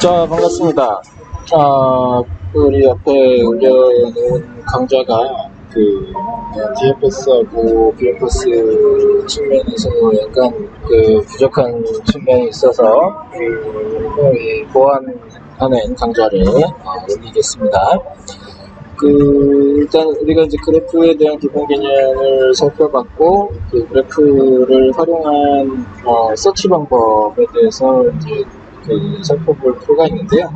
자, 반갑습니다. 아, 우리 앞에 올려놓은 강좌가 그 DFS하고 BFS 측면에서 약간 그 부족한 측면이 있어서 그, 이 보완하는 강좌를 어, 올리겠습니다. 그 일단 우리가 이제 그래프에 대한 기본 개념을 살펴봤고 그 그래프를 활용한 어, 서치 방법에 대해서 이제 그 살펴볼 필요가 있는데요.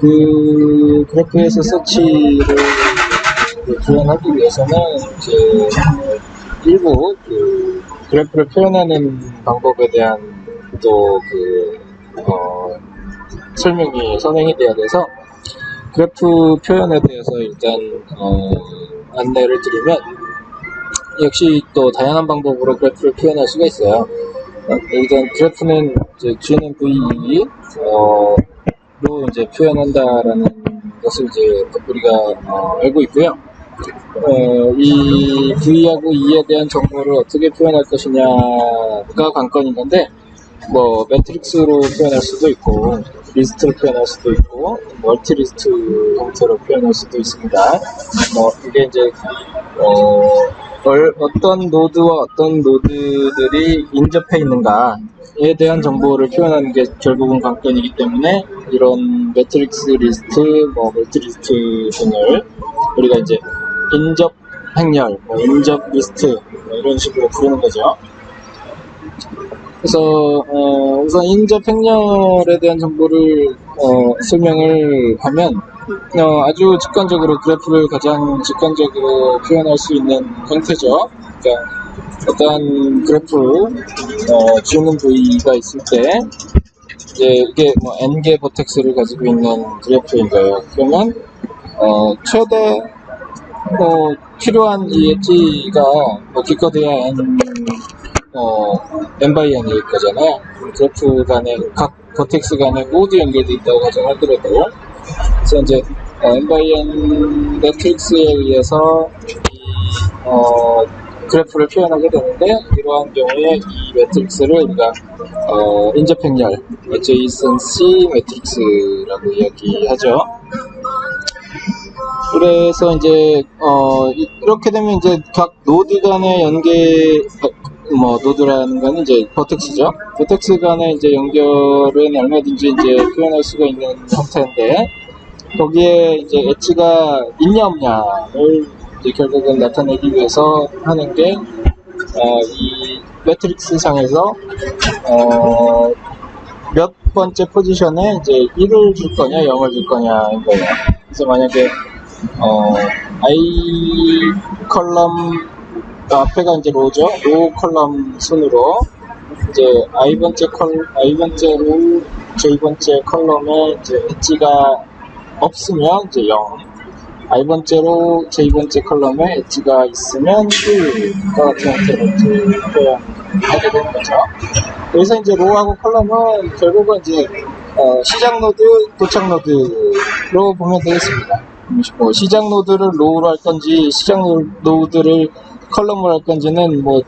그 그래프에서 서치를 그 구현하기 위해서는 이제 일부 그 그래프를 표현하는 방법에 대한 또그 어, 설명이 선행이 돼야 돼서 그래프 표현에 대해서 일단 어, 안내를 드리면 역시 또 다양한 방법으로 그래프를 표현할 수가 있어요. 어, 일단 그래프는 이제 GNV 어, 로 이제 표현한다라는 것을 이제 우리가 어, 알고 있고요. 어, 이 V하고 E에 대한 정보를 어떻게 표현할 것이냐가 관건인 건데, 뭐, 매트릭스로 표현할 수도 있고, 리스트로 표현할 수도 있고, 멀티 리스트 형태로 표현할 수도 있습니다. 뭐, 이게 이제, 어, 얼- 어떤 노드와 어떤 노드들이 인접해 있는가에 대한 정보를 표현하는 게 결국은 관건이기 때문에 이런 매트릭스 리스트, 뭐 멀티 리스트 등을 우리가 이제 인접 행렬, 뭐 인접 리스트 뭐 이런 식으로 부르는 거죠. 그래서 어, 우선 인접 행렬에 대한 정보를 어, 설명을 하면 어, 아주 직관적으로 그래프를 가장 직관적으로 표현할 수 있는 형태죠. 그러니까 어떠한 그래프 어, 주는 부위가 있을 때 이제 이게 뭐 n개 버텍스를 가지고 있는 그래프인 거예요. 그러면 어, 최대 뭐 필요한 이 엣지가 뭐 기껏해야 n 어, n by n일 거잖아요. 그래프 간에 각 버텍스 간에 모두 연결돼 있다고 가정하더라도 그래서 이제 어, by n 매트릭스에 의해서 이 어, 그래프를 표현하게 되는데 이러한 경우에 이 매트릭스를 우리가 어, 인접행렬 adjacency 매트릭스라고 이야기하죠. 그래서 이제 어 이- 이렇게 되면 이제 각 노드 간의 연계 어, 뭐 노드라는 거는 이제 버텍스죠. 버텍스 간의 이제 연결은 얼마든지 이제 표현할 수가 있는 형태인데 거기에 이제 엣지가 있냐 없냐를 이제 결국은 나타내기 위해서 하는 게 어, 이 매트릭스 상에서 어, 몇 번째 포지션에 이제 1을 줄 거냐 0을 줄 거냐인 거예요. 그래서 만약에 어, i 컬럼 아, 앞에가 이제 로죠. 로 컬럼 순으로 이제 i 번째 컬 i 번째 로 j 번째 컬럼에 이제 엣지가 없으면 이제 0. i 번째로 j 번째 컬럼에 엣지가 있으면 1과 같은 형태로 이제 표현하게 되는 거죠. 그래서 이제 로하고 컬럼은 결국은 이제 어, 시작 노드, 도착 노드로 보면 되겠습니다. 뭐 시작 노드를 로우로 할 건지 시작 노- 노드를 컬럼으로 할 건지는 뭐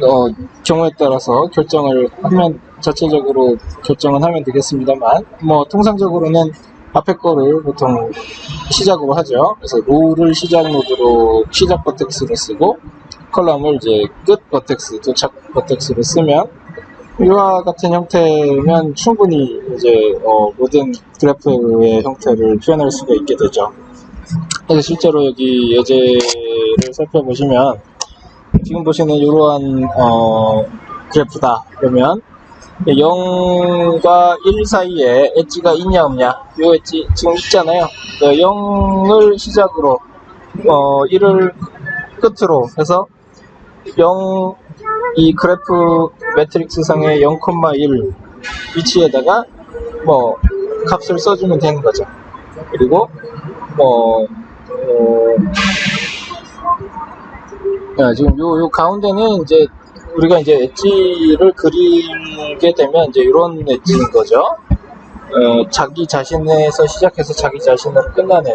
어, 경우에 따라서 결정을 하면 자체적으로 결정은 하면 되겠습니다만 뭐 통상적으로는 앞에 거를 보통 시작으로 하죠. 그래서 로우를 시작 노드로 시작 버텍스로 쓰고 컬럼을 이제 끝 버텍스, 도착 버텍스로 쓰면 이와 같은 형태면 충분히 이제 어, 모든 그래프의 형태를 표현할 수가 있게 되죠. 그래서 실제로 여기 예제를 살펴보시면 지금 보시는 이러한 어, 그래프다 그러면 0과 1 사이에 엣지가 있냐 없냐 요 엣지 지금 있잖아요 0을 시작으로 어, 1을 끝으로 해서 0 이 그래프 매트릭스 상의 0,1 위치에다가 뭐 값을 써주면 되는 거죠. 그리고 뭐 어, 야, 지금 요, 요 가운데는 이제 우리가 이제 엣지를 그리게 되면 이제 이런 엣지인 거죠. 어, 자기 자신에서 시작해서 자기 자신으로 끝나는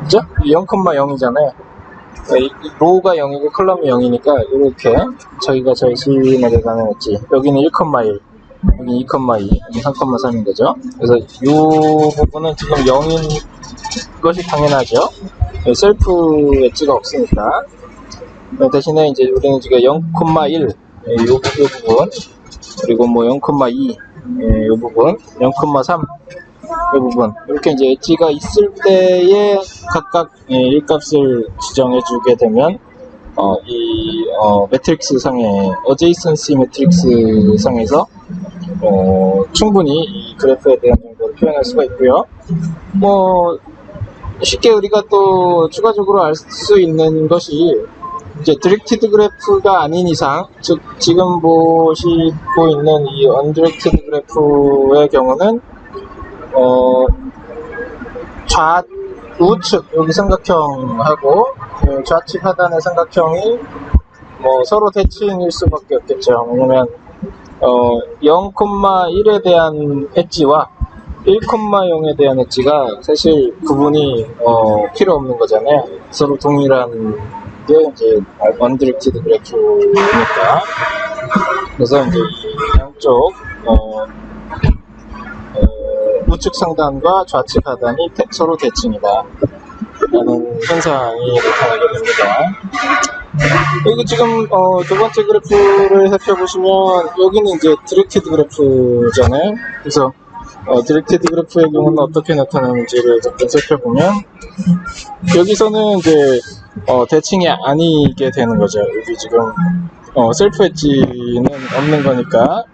그죠? 0,0이잖아요. 로우가 0이고 컬럼이 0이니까 이렇게 저희가 자신에게 가는 엣지 여기는 1,1 여기 2,2, 여기 3,3인 거죠. 그래서 이 부분은 지금 0인 것이 당연하죠. 네, 셀프 엣지가 없으니까. 네, 대신에 이제 우리는 지금 0,1, 예, 부분, 그리고 뭐 0,2, 예, 요 부분, 0,3, 이 부분 이렇게 이제 엣지가 있을 때에 각각 예, 일값을 지정해 주게 되면 어, 이 어, 매트릭스 상의 어제이선시 매트릭스 상에서 어, 충분히 이 그래프에 대한 정보를 표현할 수가 있고요. 뭐 쉽게 우리가 또 추가적으로 알 수 있는 것이 이제 디렉티드 그래프가 아닌 이상, 즉 지금 보시고 있는 이 언디렉티드 그래프의 경우는 어, 좌 우측 여기 삼각형하고 그 좌측 하단의 삼각형이 뭐 서로 대칭일 수밖에 없겠죠. 왜냐면 어, 0,1에 대한 엣지와 1,0에 대한 엣지가 사실 구분이 어, 필요 없는 거잖아요. 서로 동일한 게 이제 언디렉티드 그래프니까. 그래서 이제 이 양쪽 어, 어, 우측 상단과 좌측 하단이 대- 서로 대칭이다. 라는 현상이 나타나게 됩니다. 여기 지금 어, 두 번째 그래프를 살펴보시면 여기는 이제 디렉티드 그래프잖아요. 그래서 어, 디렉티드 그래프의 경우는 어떻게 나타나는지를 잠깐 살펴보면 여기서는 이제 어, 대칭이 아니게 되는 거죠. 여기 지금 어, 셀프 엣지는 없는 거니까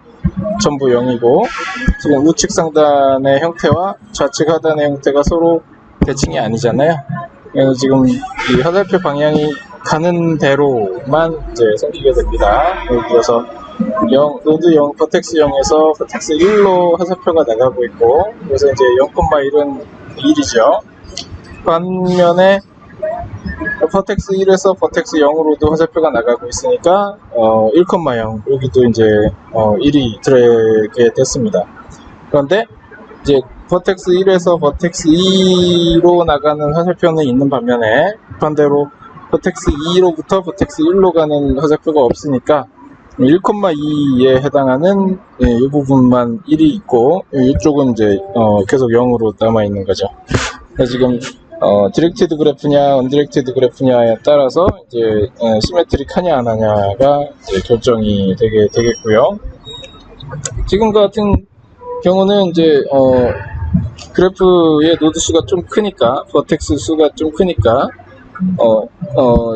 전부 0이고 지금 우측 상단의 형태와 좌측 하단의 형태가 서로 대칭이 아니잖아요. 그래서 지금 이 화살표 방향이 가는 대로만 이제 생기게 됩니다. 들어서 0, 노드 0, 버텍스 0에서 버텍스 1로 화살표가 나가고 있고 그래서 이제 0,1은 1이죠. 반면에 버텍스 1에서 버텍스 0으로도 화살표가 나가고 있으니까 어, 1,0 여기도 이제 어, 1이 들어게 됐습니다. 그런데 이제 버텍스 1에서 버텍스 2로 나가는 화살표는 있는 반면에 반대로 버텍스 2로부터 버텍스 1로 가는 화살표가 없으니까 1,2에 해당하는 예, 이 부분만 1이 있고 이쪽은 이제 어, 계속 0으로 남아 있는 거죠. 지금 어, 디렉티드 그래프냐, 언디렉티드 그래프냐에 따라서 이제 어, 시메트릭하냐 안 하냐가 결정이 되게 되겠고요. 지금 같은 경우는 이제 어, 그래프의 노드 수가 좀 크니까 버텍스 수가 좀 크니까 어, 어,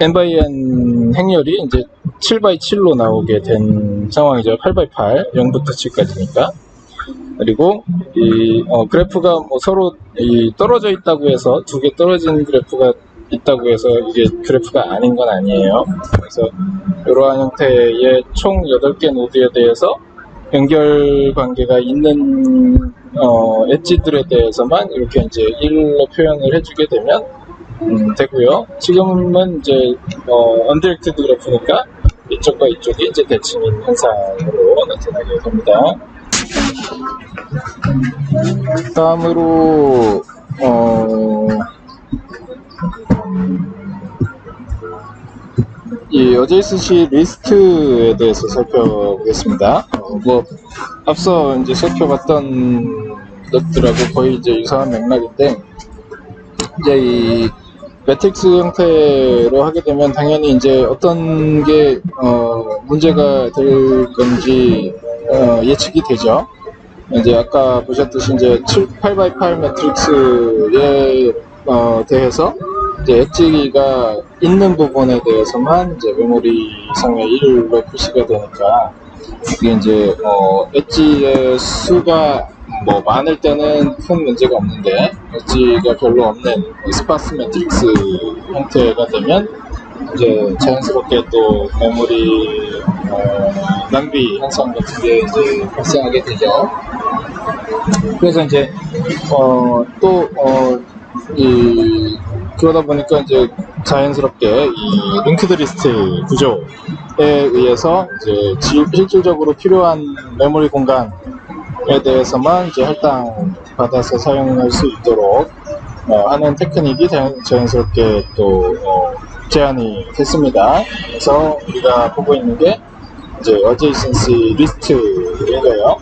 n by n 행렬이 이제 7 by 7로 나오게 된 상황이죠. 8 by 8, 0부터 7까지니까. 그리고 이 어, 그래프가 뭐 서로 이 떨어져 있다고 해서 두 개 떨어진 그래프가 있다고 해서 이게 그래프가 아닌 건 아니에요. 그래서 이러한 형태의 총 8개 노드에 대해서 연결 관계가 있는 어, 엣지들에 대해서만 이렇게 이제 1로 표현을 해주게 되면 음, 되고요. 지금은 이제 어, 언디렉티드 그래프니까 이쪽과 이쪽이 이제 대칭인 현상으로 나타나게 됩니다. 다음으로 어, 이 어제이스시 리스트에 대해서 살펴보겠습니다. 어, 뭐 앞서 이제 살펴봤던 것들하고 거의 이제 유사한 맥락인데 이제 이 매트릭스 형태로 하게 되면 당연히 이제 어떤 게 어, 문제가 될 건지 어, 예측이 되죠. 이제 아까 보셨듯이 이제 7, 8x8 매트릭스에 어, 대해서 이제 엣지가 있는 부분에 대해서만 이제 메모리 상의 1로 표시가 되니까 이게 이제 어, 엣지의 수가 뭐 많을 때는 큰 문제가 없는데 엣지가 별로 없는 스파스 매트릭스 형태가 되면 이제 자연스럽게 또 메모리 어, 낭비 현상 같은 게 이제 발생하게 되죠. 그래서 이제 어, 또 어, 이, 그러다 보니까 이제 자연스럽게 이 링크드 리스트 구조에 의해서 이제 질- 실질적으로 필요한 메모리 공간에 대해서만 이제 할당 받아서 사용할 수 있도록 어, 하는 테크닉이 자연, 자연스럽게 또 어, 제한이 됐습니다. 그래서 우리가 보고 있는 게 이제 adjacency 리스트인가요?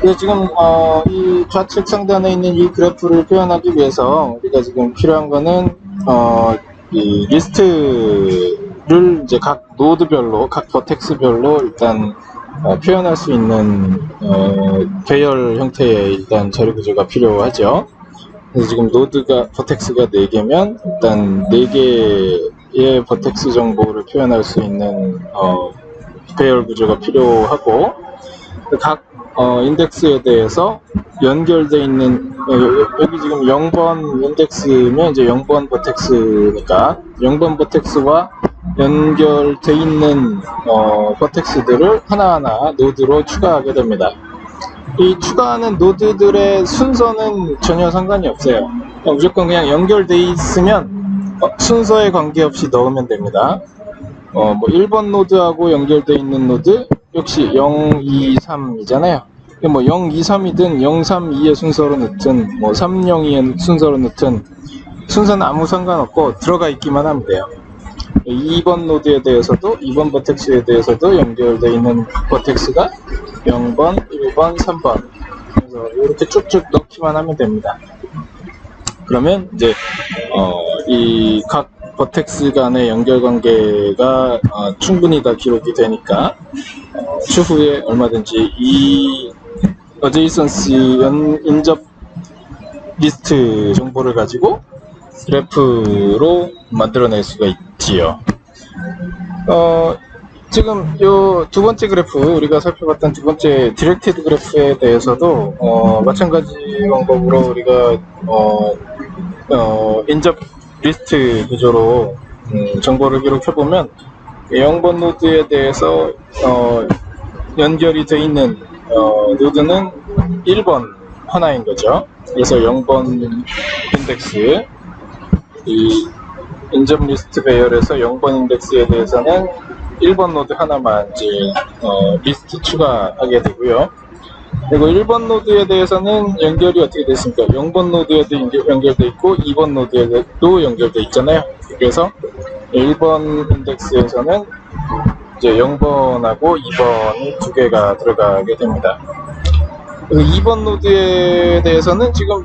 그래서 지금 어, 이 좌측 상단에 있는 이 그래프를 표현하기 위해서 우리가 지금 필요한 거는 어, 이 리스트를 이제 각 노드별로 각 버텍스별로 일단 어, 표현할 수 있는 어, 배열 형태의 일단 자료 구조가 필요하죠. 그래서 지금 노드가 버텍스가 4개면 일단 4개의 버텍스 정보를 표현할 수 있는 어, 배열 구조가 필요하고 각 어, 인덱스에 대해서 연결돼 있는 어, 여기 지금 0번 인덱스면 이제 0번 버텍스니까 0번 버텍스와 연결돼 있는 어, 버텍스들을 하나하나 노드로 추가하게 됩니다. 이 추가하는 노드들의 순서는 전혀 상관이 없어요. 어, 무조건 그냥 연결돼 있으면 어, 순서에 관계없이 넣으면 됩니다. 어, 뭐 1번 노드하고 연결돼 있는 노드 역시 0, 2, 3이잖아요. 뭐 0, 2, 3이든 0, 3, 2의 순서로 넣든 뭐 3, 0, 2의 순서로 넣든 순서는 아무 상관없고 들어가 있기만 하면 돼요. 2번 노드에 대해서도 2번 버텍스에 대해서도 연결되어 있는 버텍스가 0번, 1번, 3번 그래서 이렇게 쭉쭉 넣기만 하면 됩니다. 그러면 이제 어, 이 각 버텍스 간의 연결 관계가 어, 충분히 다 기록이 되니까 어, 추후에 얼마든지 이 어제이선시 연 인접 리스트 정보를 가지고 그래프로 만들어낼 수가 있 지요. 어, 지금 요 두 번째 그래프 우리가 살펴봤던 두 번째 디렉티드 그래프에 대해서도 어, 마찬가지 방법으로 우리가 어, 어, 인접 리스트 구조로 음, 정보를 기록해 보면 0번 노드에 대해서 어, 연결이 돼 있는 어, 노드는 1번 하나인 거죠. 그래서 0번 인덱스 이 인접 리스트 배열에서 0번 인덱스에 대해서는 1번 노드 하나만 이제 어, 리스트 추가하게 되고요. 그리고 1번 노드에 대해서는 연결이 어떻게 됐습니까? 0번 노드에도 연결, 연결돼 있고 2번 노드에도 연결돼 있잖아요. 그래서 1번 인덱스에서는 이제 0번하고 2번이 두 개가 들어가게 됩니다. 그리고 2번 노드에 대해서는 지금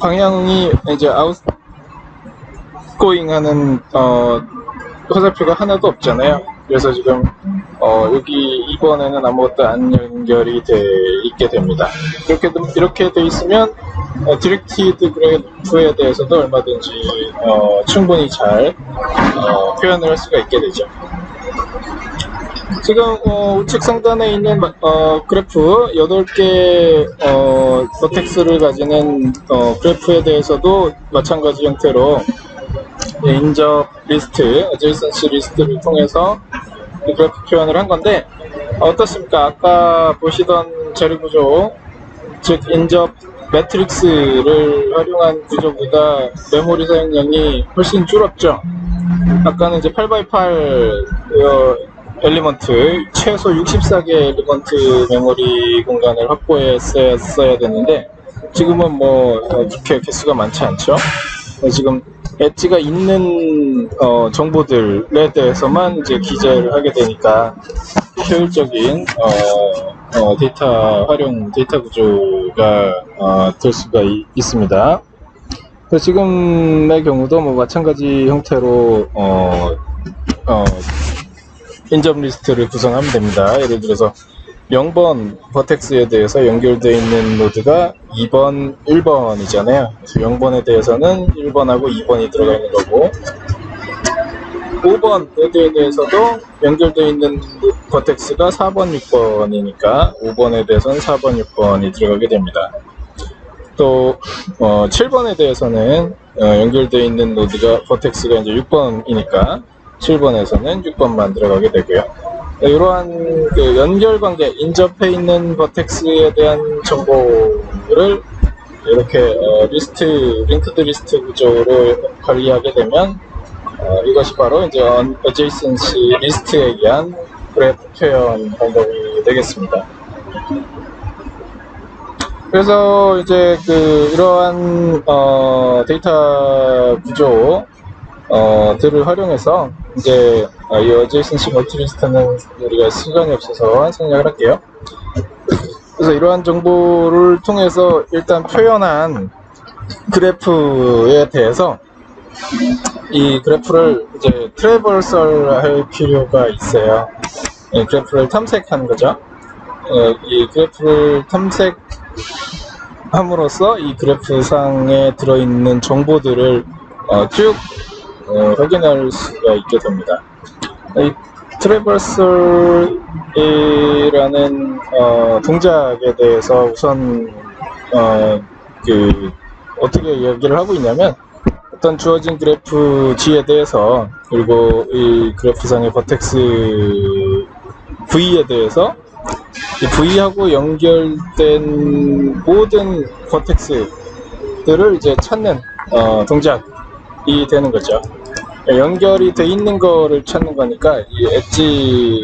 방향이 이제 아웃 고잉 하는 어, 화살표가 하나도 없잖아요. 그래서 지금 어, 여기 이번에는 아무것도 안 연결이 돼 있게 됩니다. 이렇게 이렇게 돼 있으면 어, 디렉티드 그래프에 대해서도 얼마든지 어, 충분히 잘 어, 표현을 할 수가 있게 되죠. 지금 어, 우측 상단에 있는 어, 그래프 8개 어, 버텍스를 가지는 어, 그래프에 대해서도 마찬가지 형태로 인접 리스트, adjacency 리스트를 통해서 이 그래프 표현을 한 건데 어떻습니까? 아까 보시던 자료 구조, 즉 인접 매트릭스를 활용한 구조보다 메모리 사용량이 훨씬 줄었죠. 아까는 이제 8x8 어, 엘리먼트 최소 64개 엘리먼트 메모리 공간을 확보했어야 되는데 지금은 뭐 어, 그렇게 개수가 많지 않죠. 지금 엣지가 있는 어, 정보들에 대해서만 이제 기재를 하게 되니까 효율적인 어, 어, 데이터 활용 데이터 구조가 어, 될 수가 이, 있습니다. 지금의 경우도 뭐 마찬가지 형태로 어, 어, 인접 리스트를 구성하면 됩니다. 예를 들어서 0번 버텍스에 대해서 연결되어 있는 노드가 2번, 1번이잖아요. 그래서 0번에 대해서는 1번하고 2번이 들어가 있는 거고 5번 노드에 대해서도 연결되어 있는 버텍스가 4번, 6번이니까 5번에 대해서는 4번, 6번이 들어가게 됩니다. 또 어, 7번에 대해서는 어, 연결되어 있는 노드가 버텍스가 이제 6번이니까 7번에서는 6번만 들어가게 되고요. 이러한 그 연결 관계, 인접해 있는 버텍스에 대한 정보를 이렇게 어, 리스트, 링크드 리스트 구조로 관리하게 되면 어, 이것이 바로 이제 adjacency 리스트에 의한 그래프 표현 방법이 되겠습니다. 그래서 이제 그 이러한 어, 데이터 구조 어, 들을 활용해서 이제 어, 이 어제이슨시 멀티리스트는 우리가 시간이 없어서 생략을 할게요. 그래서 이러한 정보를 통해서 일단 표현한 그래프에 대해서 이 그래프를 이제 트래버설 할 필요가 있어요. 이 그래프를 탐색하는 거죠. 어, 이 그래프를 탐색함으로써 이 그래프상에 들어있는 정보들을 어, 쭉 어, 확인할 수가 있게 됩니다. 이 트래버설이라는 어, 동작에 대해서 우선 어, 그 어떻게 이야기를 하고 있냐면 어떤 주어진 그래프 G에 대해서 그리고 이 그래프상의 버텍스 V에 대해서 이 V하고 연결된 모든 버텍스들을 이제 찾는 어, 동작이 되는 거죠. 연결이 돼 있는 거를 찾는 거니까 이 엣지에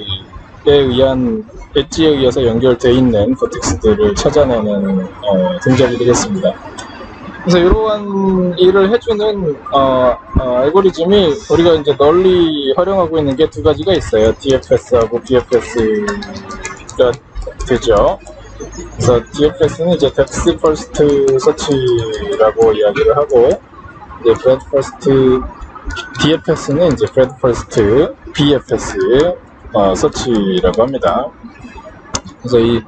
의한 엣지에 의해서 연결돼 있는 버텍스들을 찾아내는 어, 동작이 되겠습니다. 그래서 이러한 일을 해주는 어, 어, 알고리즘이 우리가 이제 널리 활용하고 있는 게 두 가지가 있어요. DFS하고 BFS가 되죠. 그래서 DFS는 이제 Depth First Search라고 이야기를 하고 이제 Breadth First DFS는 이제 Breadth First BFS 어, Search라고 합니다. 그래서 이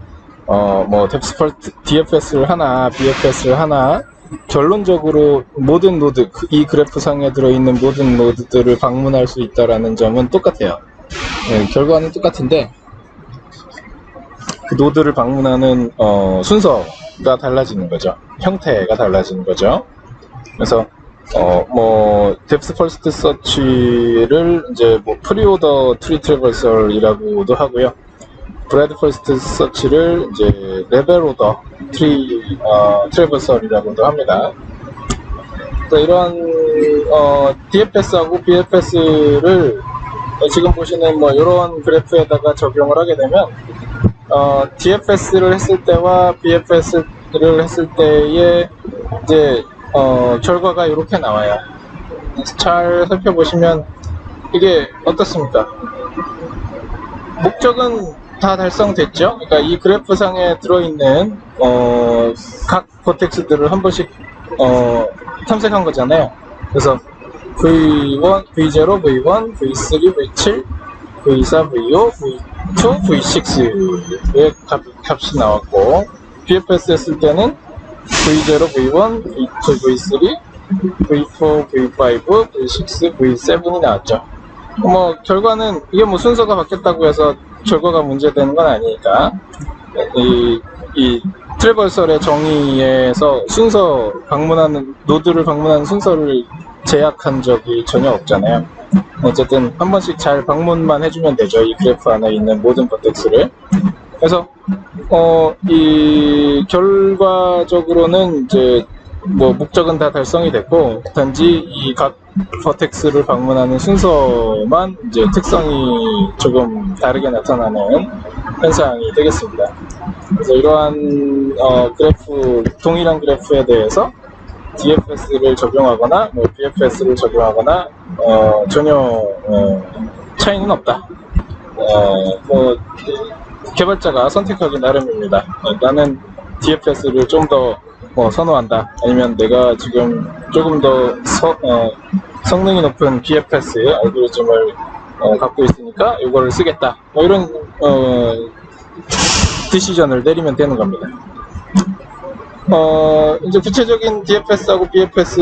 어, 뭐, First DFS를 하나, BFS를 하나, 결론적으로 모든 노드, 그- 이 그래프상에 들어있는 모든 노드들을 방문할 수 있다라는 점은 똑같아요. 네, 결과는 똑같은데, 그 노드를 방문하는 어, 순서가 달라지는 거죠. 형태가 달라지는 거죠. 그래서 어, 뭐 뎁스 퍼스트 서치를 이제 뭐 프리오더 트리 트래버설이라고도 하고요. 브래드 퍼스트 서치를 이제 레벨 오더 트리 어, 트래버설이라고도 합니다. 그래서 이런 어, DFS하고 BFS를 지금 보시는 뭐 이런 그래프에다가 적용을 하게 되면 어, DFS를 했을 때와 BFS를 했을 때의 이제 어, 결과가 이렇게 나와요. 잘 살펴보시면 이게 어떻습니까? 목적은 다 달성됐죠. 그러니까 이 그래프상에 들어있는 어, 각 버텍스들을 한 번씩 어, 탐색한 거잖아요. 그래서 V1, V0, V1, V3, V7, V4, V5, V2, V6의 값, 값이 나왔고 BFS 했을 때는 V0, V1, V2, V3, V4, V5, V6, V7이 나왔죠. 뭐 결과는 이게 뭐 순서가 바뀌었다고 해서 결과가 문제되는 건 아니니까 이, 이 트래버설의 정의에서 순서 방문하는 노드를 방문하는 순서를 제약한 적이 전혀 없잖아요. 어쨌든 한 번씩 잘 방문만 해주면 되죠. 이 그래프 안에 있는 모든 버텍스를. 그래서 어, 이 결과적으로는 이제 뭐 목적은 다 달성이 됐고 단지 이 각 버텍스를 방문하는 순서만 이제 특성이 조금 다르게 나타나는 현상이 되겠습니다. 그래서 이러한 어, 그래프 동일한 그래프에 대해서 DFS를 적용하거나 뭐 BFS를 적용하거나 어, 전혀 어, 차이는 없다. 어, 뭐 개발자가 선택하기 나름입니다. 어, 나는 DFS를 좀더 어, 선호한다. 아니면 내가 지금 조금 더 서- 어, 성능이 높은 BFS 알고리즘을 어, 갖고 있으니까 이거를 쓰겠다. 뭐 이런 어, 디시전을 내리면 되는 겁니다. 어, 이제 구체적인 DFS하고 BFS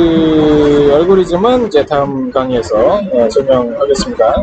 알고리즘은 이제 다음 강의에서 어, 설명하겠습니다.